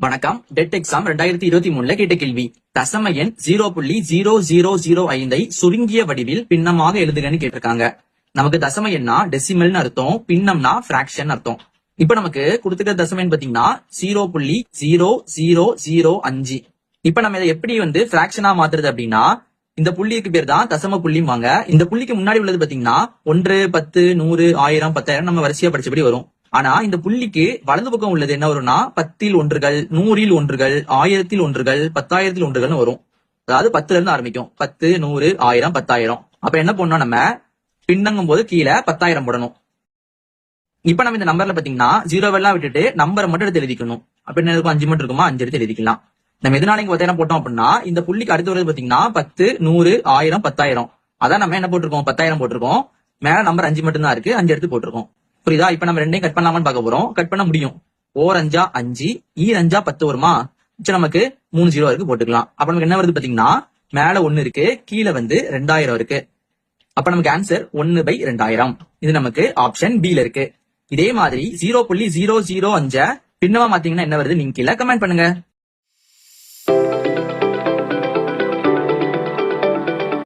வணக்கம். TET exam ரெண்டாயிரத்தி இருபத்தி மூணுல கேட்ட கேள்வி. தசம எண் ஜீரோ புள்ளி ஜீரோ ஜீரோ ஜீரோ ஐந்தை சுருங்கிய வடிவில் பின்னமாக எழுதுகன்னு கேட்டிருக்காங்க. நமக்கு தசம எண்ணா டெசிமல்னு அர்த்தம் பின்னம்னா பிராக்ஷன் அர்த்தம். இப்ப நமக்கு கொடுத்துக்கிற தசம எண் பாத்தீங்கன்னா ஜீரோ புள்ளி ஜீரோ ஜீரோ ஜீரோ அஞ்சு. இப்ப நம்ம இதை எப்படி வந்து பிராக்ஷனா மாத்துறது அப்படின்னா இந்த புள்ளிக்கு பேர் தான் தசம புள்ளிம்பாங்க. இந்த புள்ளிக்கு முன்னாடி உள்ளது பாத்தீங்கன்னா ஒன்று பத்து நூறு ஆயிரம் பத்தாயிரம் நம்ம வரிசையா படிச்சபடி வரும். ஆனா இந்த புள்ளிக்கு வலது பக்கம் உள்ளது என்ன வரும்னா பத்தில் ஒன்றுகள் நூறில் ஒன்றுகள் ஆயிரத்தில் ஒன்றுகள் பத்தாயிரத்தில் ஒன்றுகள்னு வரும். அதாவது பத்துல இருந்து ஆரம்பிக்கும். பத்து நூறு ஆயிரம் பத்தாயிரம். அப்ப என்ன பண்ணணும் நம்ம? பின்னங்கும் போது கீழே பத்தாயிரம் போடணும். இப்ப நம்ம இந்த நம்பர்ல பாத்தீங்கன்னா ஜீரோவெல்லாம் விட்டுட்டு நம்பரை மட்டும் எடுத்து எழுதிக்கணும். அப்ப என்ன இருக்கும்? அஞ்சு மட்டும் இருக்குமா? அஞ்சு எடுத்து எழுதிக்கலாம். நம்ம எதனால இங்க பத்தாயிரம் போட்டோம் அப்படின்னா இந்த புள்ளிக்கு அடுத்து வரது பாத்தீங்கன்னா பத்து நூறு ஆயிரம் பத்தாயிரம். அதான் நம்ம என்ன போட்டிருக்கோம்? பத்தாயிரம் போட்டிருக்கோம். மேல நம்பர் அஞ்சு மட்டும் தான் இருக்கு. அஞ்சு எடுத்து போட்டிருக்கோம். புரியுதா? இப்ப நம்ம ரெண்டையும் கட் பண்ணலாமான்னு பார்க்க போறோம். கட் பண்ண முடியும். ஓர் அஞ்சா அஞ்சு e ஈர் அஞ்சா பத்து வருமா? நமக்கு மூணு ஜீரோ இருக்கு போட்டுக்கலாம். அப்ப நமக்கு என்ன வருது பாத்தீங்கன்னா மேல ஒண்ணு இருக்கு கீழே வந்து ரெண்டாயிரம் இருக்கு. அப்ப நமக்கு ஆன்சர் ஒன்னு பை ரெண்டாயிரம். இது நமக்கு ஆப்ஷன் பி ல இருக்கு. இதே மாதிரி ஜீரோ புள்ளி ஜீரோ ஜீரோ அஞ்ச பின்னமா மாத்தீங்கன்னா என்ன வருது? நீங்க கீழே கமெண்ட் பண்ணுங்க.